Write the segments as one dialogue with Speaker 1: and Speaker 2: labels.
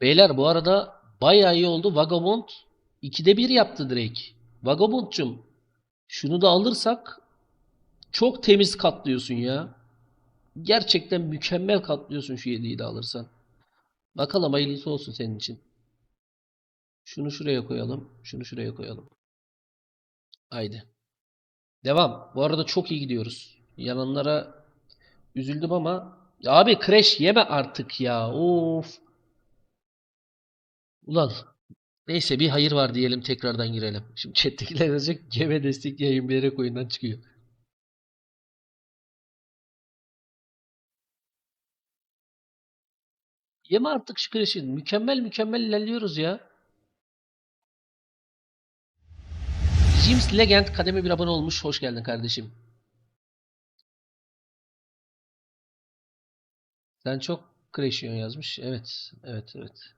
Speaker 1: Beyler bu arada bayağı iyi oldu. Vagabond 2'de 1 yaptı direkt. Vagabond'cum şunu da alırsak çok temiz katlıyorsun ya. Gerçekten mükemmel katlıyorsun şu 7'yi de alırsan. Bakalım hayırlısı olsun senin için. Şunu şuraya koyalım. Şunu şuraya koyalım. Haydi. Devam. Bu arada çok iyi gidiyoruz. Yananlara üzüldüm ama abi crash yeme artık ya. Of. Ulan neyse bir hayır var diyelim tekrardan girelim. Şimdi chat'tekiler yazacak geme destek yayın bilerek oyundan çıkıyor. Yeme artık şu crash'i. Mükemmel mükemmel ilerliyoruz ya. James Legend kademe bir abone olmuş. Hoş geldin kardeşim. Sen çok yiyorsun yazmış. Evet. Evet. Evet.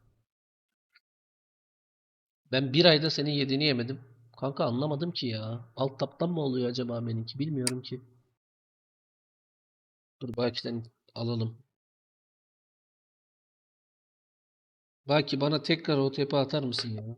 Speaker 1: Ben bir ayda senin yediğini yemedim. Kanka anlamadım ki ya. Alt taptan mı oluyor acaba benimki? Bilmiyorum ki. Dur Baki'den alalım. Baki bana tekrar OTP atar mısın ya?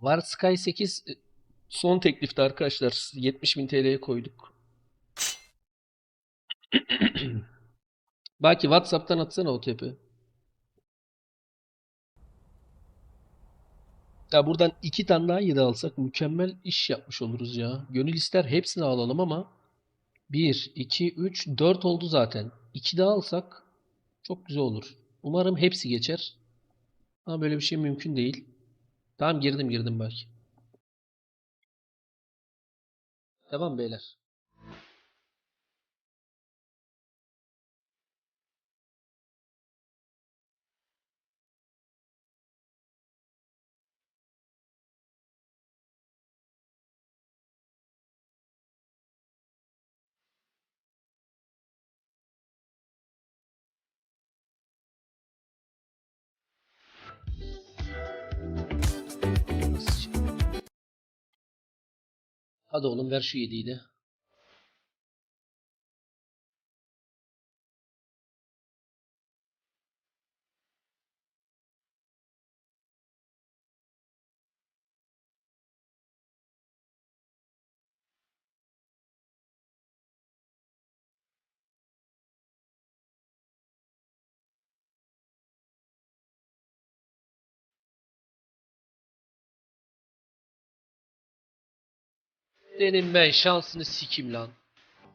Speaker 1: Var Sky 8 e, son teklifte arkadaşlar. 70.000 TL'ye koyduk. Baki WhatsApp'tan atsana OTP. Ya buradan iki tane daha 7 alsak mükemmel iş yapmış oluruz ya. Gönül ister hepsini alalım ama 1, 2, 3, 4 oldu zaten. 2 daha alsak çok güzel olur. Umarım hepsi geçer. Ama böyle bir şey mümkün değil. Tamam girdim girdim belki. Tamam beyler. Hadi oğlum ver şu 7'yi de. Senin ben şansını sikim lan.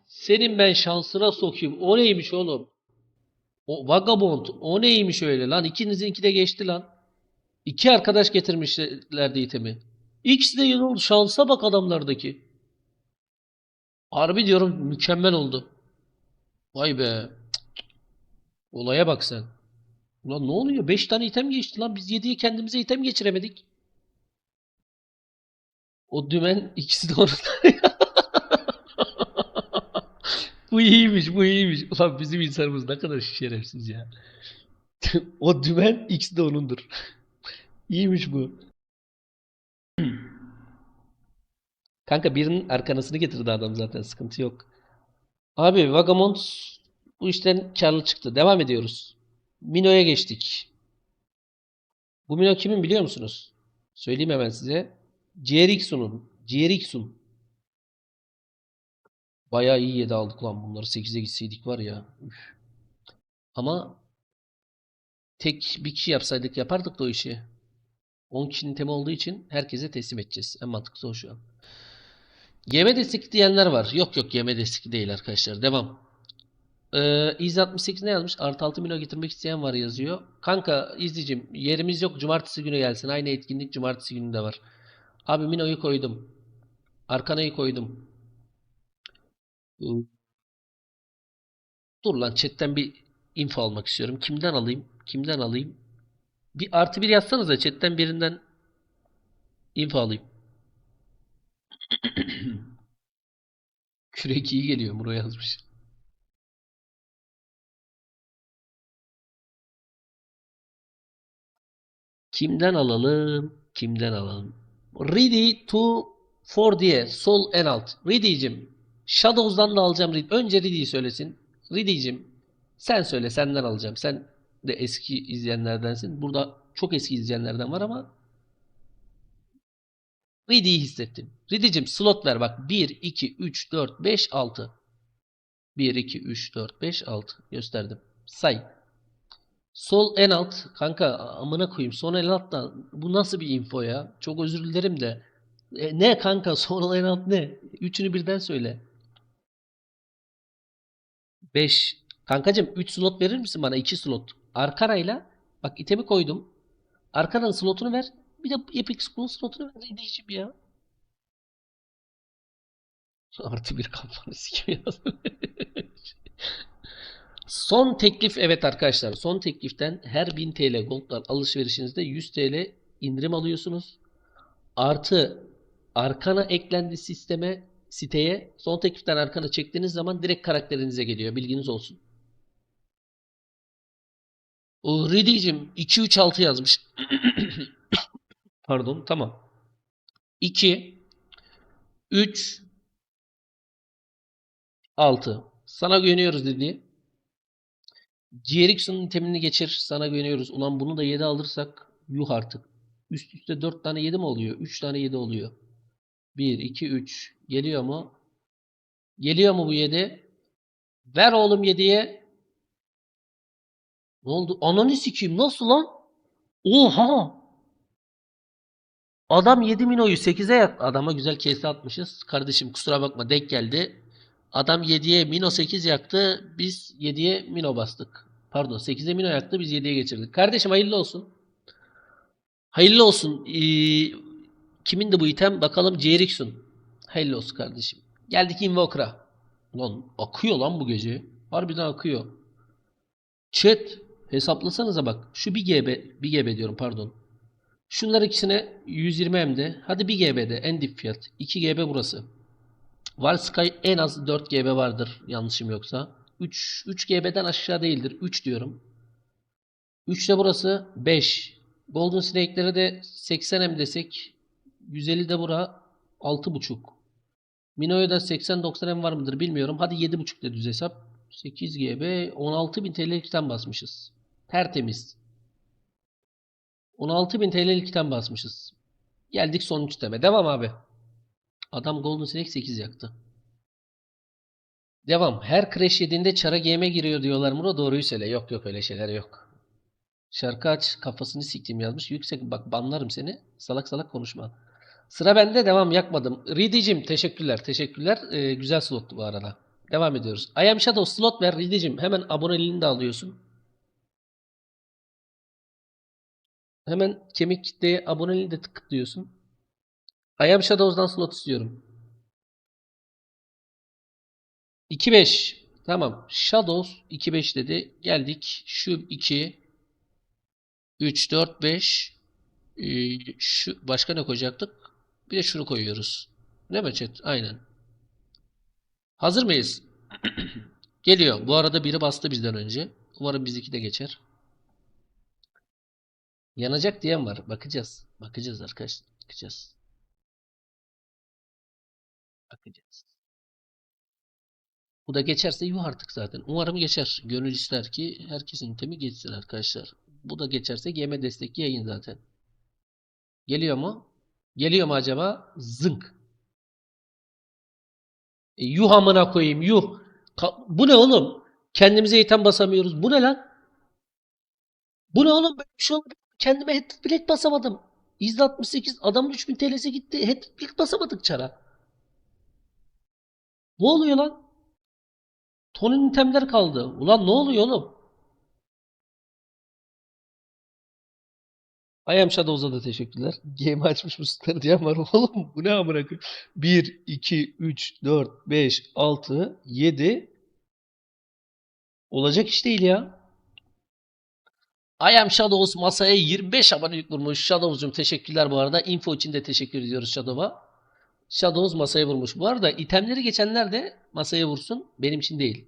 Speaker 1: Senin ben şansına sokayım. O neymiş oğlum? O Vagabond. O neymiş öyle lan? İkinizinki de geçti lan. İki arkadaş getirmişlerdi itemi. İkisi de oldu. Şansa bak adamlardaki. Harbi diyorum mükemmel oldu. Vay be. Olaya bak sen. Ulan ne oluyor? 5 tane item geçti lan. Biz 7'ye kendimize item geçiremedik. O dümen ikisi de orada. Bu iyiymiş, bu iyiymiş. Ulan bizim insanımız ne kadar şerefsiz ya. O dümen ikisi de onundur. İyiymiş bu. Kanka birinin arkanasını getirdi adam zaten sıkıntı yok. Abi Vagamond bu işten karlı çıktı. Devam ediyoruz. Mino'ya geçtik. Bu Mino kimin biliyor musunuz? Söyleyeyim hemen size. Jerickson. Jerickson. Bayağı iyi yedi aldık lan bunları. 8'e gitseydik var ya. Üf. Ama tek bir kişi yapsaydık yapardık da o işi. 10 kişinin temi olduğu için herkese teslim edeceğiz. En mantıklısı o şu an. Yeme destekli diyenler var. Yok yok yeme destekli değil arkadaşlar. Devam. Ee, İz 68 ne yazmış? Artı 6 milyon getirmek isteyen var yazıyor. Kanka izleyicim yerimiz yok. Cumartesi günü gelsin. Aynı etkinlik cumartesi günü de var. Abi Mino'yu koydum. Arkana'yı koydum. Dur lan chatten bir info almak istiyorum. Kimden alayım? Kimden alayım? Bir artı bir yazsanıza chatten birinden info alayım. Kürek iyi geliyor buraya yazmış. Kimden alalım? Kimden alalım? Ready to for diye sol en alt. Ready'cim. Shadows'dan da alacağım. Önce Ready'yi söylesin. Ready'cim. Sen söyle senden alacağım. Sen de eski izleyenlerdensin. Burada çok eski izleyenlerden var ama Ready'yi hissettim. Ready'cim slot ver bak. 1, 2, 3, 4, 5, 6. 1, 2, 3, 4, 5, 6. Gösterdim. Say. Sol en alt. Kanka amına koyayım. Sol en alt da bu nasıl bir info ya? Çok özür dilerim de. E, ne kanka sol en alt ne? Üçünü birden söyle. 5. Kankacım 3 slot verir misin bana? 2 slot. Arkanayla bak itemi koydum. Arkanın slotunu ver. Bir de Epic School slotunu ver. Ne diyeceğim ya? Artı bir kafanı sikim yazdım. Son teklif evet arkadaşlar. Son tekliften her 1000 TL goldlar alışverişinizde 100 TL indirim alıyorsunuz. Artı Arkana eklendi sisteme siteye. Son tekliften Arkana çektiğiniz zaman direkt karakterinize geliyor. Bilginiz olsun. O Ready'cim 236 yazmış. Pardon tamam. 2 3 6 Sana güveniyoruz dedi. GRX'ın itemini geçir. Sana güveniyoruz. Ulan bunu da 7 alırsak yuh artık. Üst üste 4 tane 7 mi oluyor? 3 tane 7 oluyor. 1, 2, 3. Geliyor mu? Geliyor mu bu 7? Ver oğlum 7'ye. Ne oldu? Ananı sikeyim. Nasıl lan? Oha! Adam 7 Mino'yu 8'e yak. Adama güzel kese atmışız. Kardeşim kusura bakma denk geldi. Adam 7'ye Mino 8 yaktı. Biz 7'ye Mino bastık. Pardon 8'e Mino yaktı. Biz 7'ye geçirdik. Kardeşim hayırlı olsun. Hayırlı olsun. Ee, kimindi bu item? Bakalım Jerixun. Hayırlı olsun kardeşim. Geldik Invoker'a. Lan akıyor lan bu gece. Harbiden akıyor. Chat hesaplasanıza bak. Şu 1 GB, 1 GB diyorum pardon. Şunlar ikisine 120 MD. Hadi 1 GB'de en dip fiyat. 2 GB burası. Var Sky en az 4 GB vardır yanlışım yoksa. 3 3 GB'den aşağı değildir. 3 diyorum. 3 de burası 5. Golden Snake'lere de 80 M desek 150 de bura 6.5. Mino'ya da 80-90 M var mıdır bilmiyorum. Hadi 7.5 de düz hesap. 8 GB 16.000 TL'likten basmışız. Tertemiz. 16.000 TL'likten basmışız. Geldik son 3 teme. Devam abi. Adam Golden Snake 8 yaktı. Devam. Her crash yediğinde çara game'e giriyor diyorlar Muro. Doğruyu söyle. Yok yok öyle şeyler yok. Şarkı aç kafasını siktim yazmış. Yüksek bak banlarım seni. Salak salak konuşma. Sıra bende devam yakmadım. Ridicim teşekkürler teşekkürler. Ee, güzel slottu bu arada. Devam ediyoruz. I am Shadow slot ver Ridicim. Hemen aboneliğini de alıyorsun. Hemen kemik kitleye aboneliğini de tıklıyorsun. I am Shadows'dan slot istiyorum. 2-5. Tamam. Shadows 2-5 dedi. Geldik. Şu 2 3 4 5 ee, şu başka ne koyacaktık? Bir de şunu koyuyoruz. Değil mi chat? Aynen. Hazır mıyız? Geliyor. Bu arada biri bastı bizden önce. Umarım bizimki de geçer. Yanacak diyen var. Bakacağız. Bakacağız arkadaşlar. Bakacağız. Bakacağız. Bu da geçerse yuh artık zaten. Umarım geçer. Gönül ister ki herkesin temi geçsin arkadaşlar. Bu da geçerse GM destekli yayın zaten. Geliyor mu? Geliyor mu acaba? Zınk. E, yuh amına koyayım yuh. Ka- bu ne oğlum? Kendimize item basamıyoruz. Bu ne lan? Bu ne oğlum? Böyle bir şey. Kendime head bilek basamadım. İzle 68 adamın 3000 TL'si gitti. Head bilek basamadık çara. Ne oluyor lan? Tony'nin itemler kaldı. Ulan ne oluyor oğlum? I am Shadows'a da teşekkürler. Game açmış mısınlar diyen var. Oğlum bu ne amına koyayım? 1, 2, 3, 4, 5, 6, 7. Olacak iş değil ya. I am Shadows masaya 25 abonelik vurmuş. Shadows'cum teşekkürler bu arada. Info için de teşekkür ediyoruz Shadow'a. Shadows masaya vurmuş. Bu arada itemleri geçenler de masaya vursun. Benim için değil.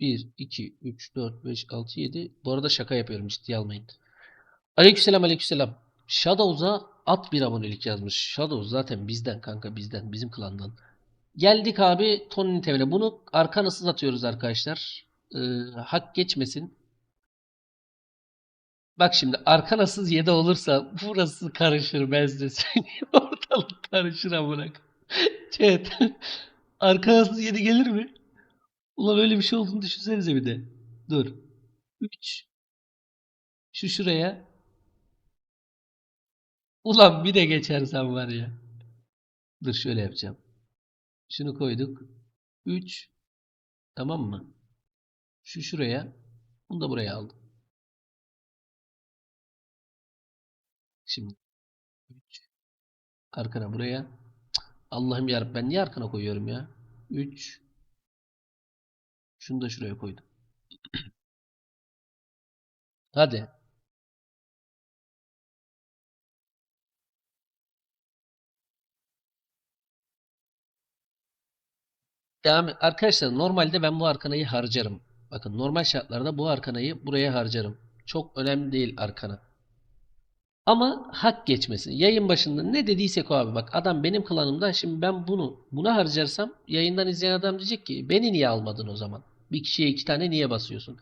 Speaker 1: 1, 2, 3, 4, 5, 6, 7. Bu arada şaka yapıyorum ciddiye almayın. Aleykümselam aleykümselam. Shadows'a at bir abonelik yazmış. Shadows zaten bizden kanka bizden. Bizim klandan. Geldik abi Tony'nin TV'ne. Bunu arkanasız atıyoruz arkadaşlar. Ee, hak geçmesin. Bak şimdi arkanasız 7 olursa burası karışır ben söyleyeyim. Ortalık karışır amına. Chat. Arkanasız 7 gelir mi? Ulan öyle bir şey olduğunu düşünsenize bir de. Dur. 3. Şu şuraya. Ulan bir de geçersem var ya. Dur şöyle yapacağım. Şunu koyduk. 3. Tamam mı? Şu şuraya. Bunu da buraya aldım. Şimdi 3. Arkana buraya. Allah'ım yarabbim ben niye arkana koyuyorum ya? 3. Şunu da şuraya koydum. Hadi. Devam. Arkadaşlar normalde ben bu arkanayı harcarım. Bakın normal şartlarda bu arkanayı buraya harcarım. Çok önemli değil arkana. Ama hak geçmesin. Yayın başında ne dediysek o abi. Bak adam benim klanımda. Şimdi ben bunu buna harcarsam yayından izleyen adam diyecek ki beni niye almadın o zaman? Bir kişiye iki tane niye basıyorsun?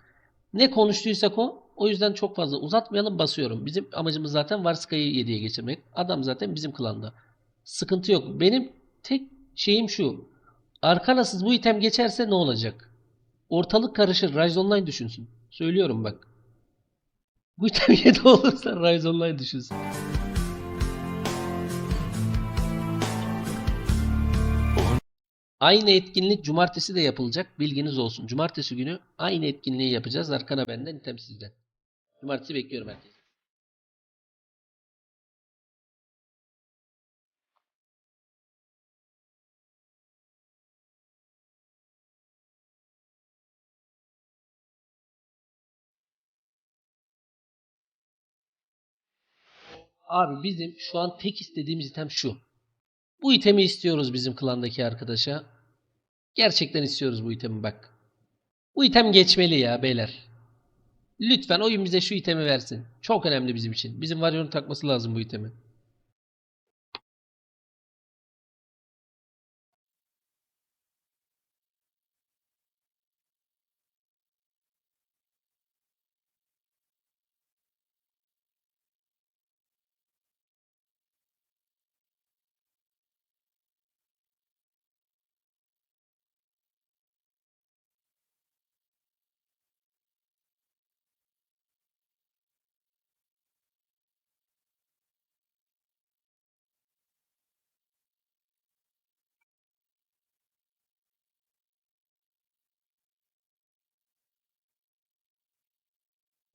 Speaker 1: Ne konuştuysak o. O yüzden çok fazla uzatmayalım basıyorum. Bizim amacımız zaten Varska'yı 7'ye geçirmek. Adam zaten bizim klanda. Sıkıntı yok. Benim tek şeyim şu. Arkanasız bu item geçerse ne olacak? Ortalık karışır. Rise Online düşünsün. Söylüyorum bak. Bu 7 olursa Rise Online düşünsün. Aynı etkinlik cumartesi de yapılacak. Bilginiz olsun. Cumartesi günü aynı etkinliği yapacağız. Arkana benden, item sizden. Cumartesi bekliyorum herkesi. Abi bizim şu an tek istediğimiz item şu. Bu itemi istiyoruz bizim klandaki arkadaşa. Gerçekten istiyoruz bu itemi bak. Bu item geçmeli ya beyler. Lütfen oyun bize şu itemi versin. Çok önemli bizim için. Bizim Warrior'un takması lazım bu itemi.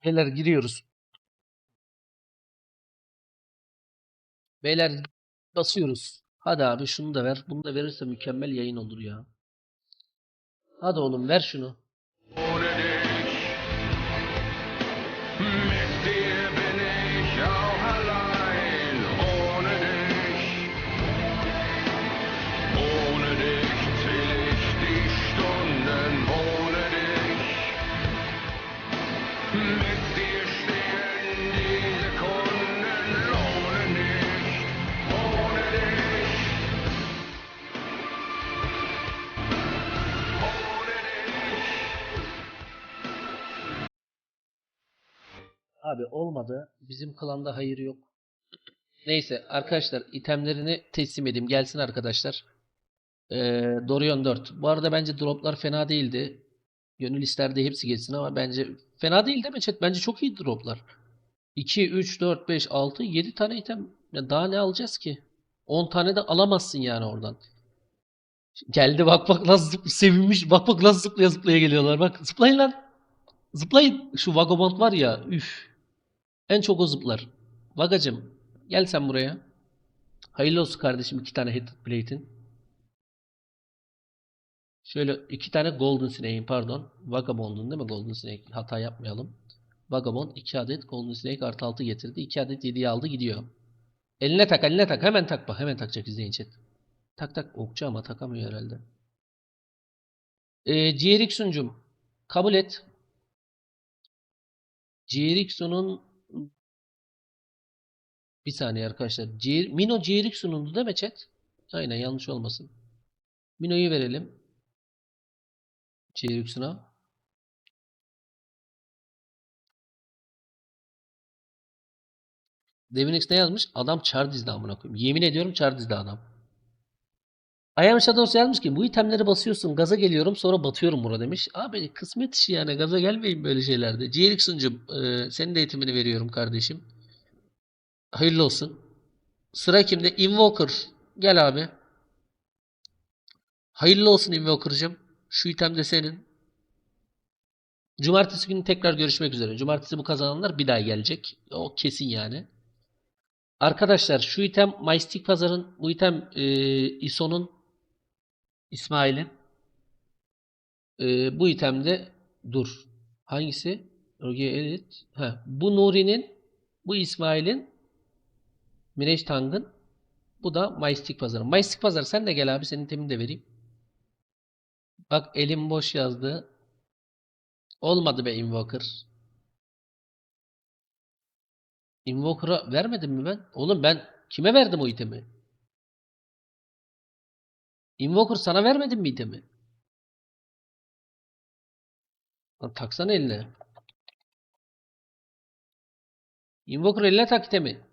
Speaker 1: Beyler giriyoruz. Beyler basıyoruz. Hadi abi şunu da ver. Bunu da verirse mükemmel yayın olur ya. Hadi oğlum ver şunu. Abi olmadı. Bizim klanda hayır yok. Neyse arkadaşlar itemlerini teslim edeyim. Gelsin arkadaşlar. Ee, Dorion 4. Bu arada bence droplar fena değildi. Gönül isterdi hepsi geçsin ama bence fena değil değil mi chat? Bence çok iyi droplar. 2, 3, 4, 5, 6, 7 tane item. Ya daha ne alacağız ki? 10 tane de alamazsın yani oradan. Geldi bak bak nasıl zıp- sevinmiş. Bak bak nasıl zıplaya zıplaya geliyorlar. Bak zıplayın lan. Zıplayın. Şu Vagabond var ya. Üf. En çok o zıplar. Vagacım gel sen buraya. Hayırlı olsun kardeşim iki tane Headed Plate'in. Şöyle iki tane Golden Snake'in pardon. Vagabond'un değil mi Golden Snake? Hata yapmayalım. Vagabond 2 adet Golden Snake artı 6 getirdi. 2 adet 7'yi aldı gidiyor. Eline tak eline tak. Hemen tak bak. Hemen takacak izleyin chat. Tak tak okçu ama takamıyor herhalde. Ee, GRX'uncum kabul et. GRX'unun Bir saniye arkadaşlar. C Mino CRX sunuldu değil mi chat? Aynen yanlış olmasın. Mino'yu verelim. CRX'una. Devinix ne yazmış? Adam Chardiz'de amına koyayım. Yemin ediyorum Chardiz'de adam. I Am Shadows yazmış ki bu itemleri basıyorsun gaza geliyorum sonra batıyorum buna demiş. Abi kısmet işi yani gaza gelmeyin böyle şeylerde. CRX'ıncım e, senin de eğitimini veriyorum kardeşim. Hayırlı olsun. Sıra kimde? Invoker. Gel abi. Hayırlı olsun Invoker'cım. Şu item de senin. Cumartesi günü tekrar görüşmek üzere. Cumartesi bu kazananlar bir daha gelecek. O kesin yani. Arkadaşlar şu item Majestic Pazar'ın bu item e, ISO'nun İsmail'in e, bu itemde dur. Hangisi? Elite. Ha, bu Nuri'nin bu İsmail'in Mireç Tang'ın bu da Majestic Pazar'ın. Majestic Pazar sen de gel abi senin itemini de vereyim. Bak elim boş yazdı. Olmadı be Invoker. Invoker'a vermedim mi ben? Oğlum ben kime verdim o itemi? Invoker sana vermedim mi itemi? Lan taksana eline. Invoker eline tak itemi.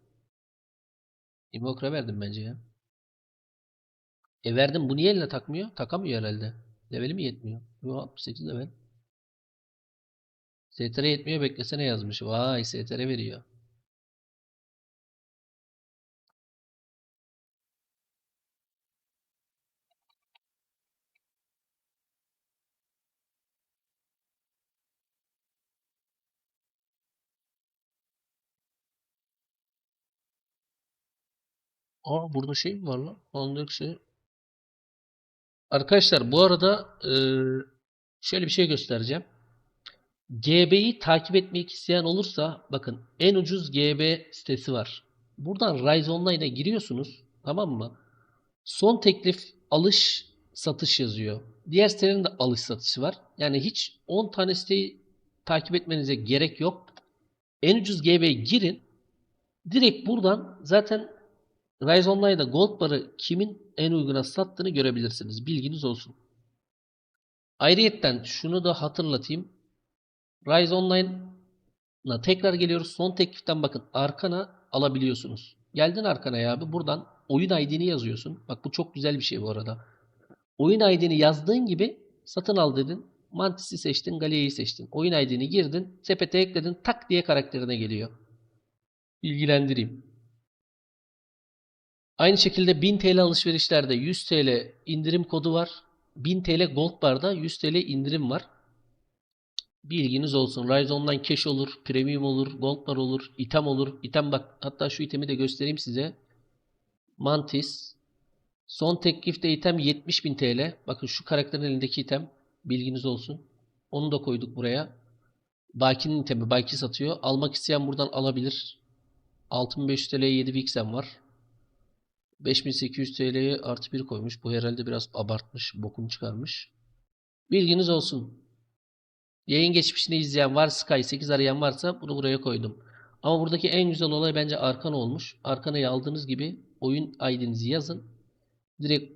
Speaker 1: Invoker'a verdim bence ya. E verdim bu niye eline takmıyor? Takamıyor herhalde. Leveli mi yetmiyor? Yo 68 level. STR yetmiyor beklesene yazmış. Vay STR veriyor. Aa burada şey mi var lan? Anlık şey. Arkadaşlar bu arada eee, şöyle bir şey göstereceğim. GB'yi takip etmek isteyen olursa bakın en ucuz GB sitesi var. Buradan Rise Online'a giriyorsunuz. Tamam mı? Son teklif alış satış yazıyor. Diğer sitelerin de alış satışı var. Yani hiç 10 tane siteyi takip etmenize gerek yok. En ucuz GB'ye girin. Direkt buradan zaten Rise Online'da Gold Bar'ı kimin en uyguna sattığını görebilirsiniz. Bilginiz olsun. Ayrıyetten şunu da hatırlatayım. Rise Online'a tekrar geliyoruz. Son tekliften bakın arkana alabiliyorsunuz. Geldin arkana ya abi buradan oyun ID'ni yazıyorsun. Bak bu çok güzel bir şey bu arada. Oyun ID'ni yazdığın gibi satın al dedin. Mantis'i seçtin, Galio'yu seçtin. Oyun ID'ni girdin, sepete ekledin, tak diye karakterine geliyor. Bilgilendireyim. Aynı şekilde 1000 TL alışverişlerde 100 TL indirim kodu var. 1000 TL Gold Bar'da 100 TL indirim var. Bilginiz olsun. Online Cash olur, Premium olur, Gold Bar olur, item olur. İtem bak hatta şu itemi de göstereyim size. Mantis. Son teklifte item 70.000 TL. Bakın şu karakterin elindeki item. Bilginiz olsun. Onu da koyduk buraya. Baki'nin itemi. Baki satıyor. Almak isteyen buradan alabilir. 6500 TL'ye 7 Vixen var. 5800 TL'ye artı 1 koymuş. Bu herhalde biraz abartmış. Bokunu çıkarmış. Bilginiz olsun. Yayın geçmişini izleyen var, Sky 8 arayan varsa bunu buraya koydum. Ama buradaki en güzel olay bence Arkana olmuş. Arkana'yı aldığınız gibi oyun ID'nizi yazın. Direkt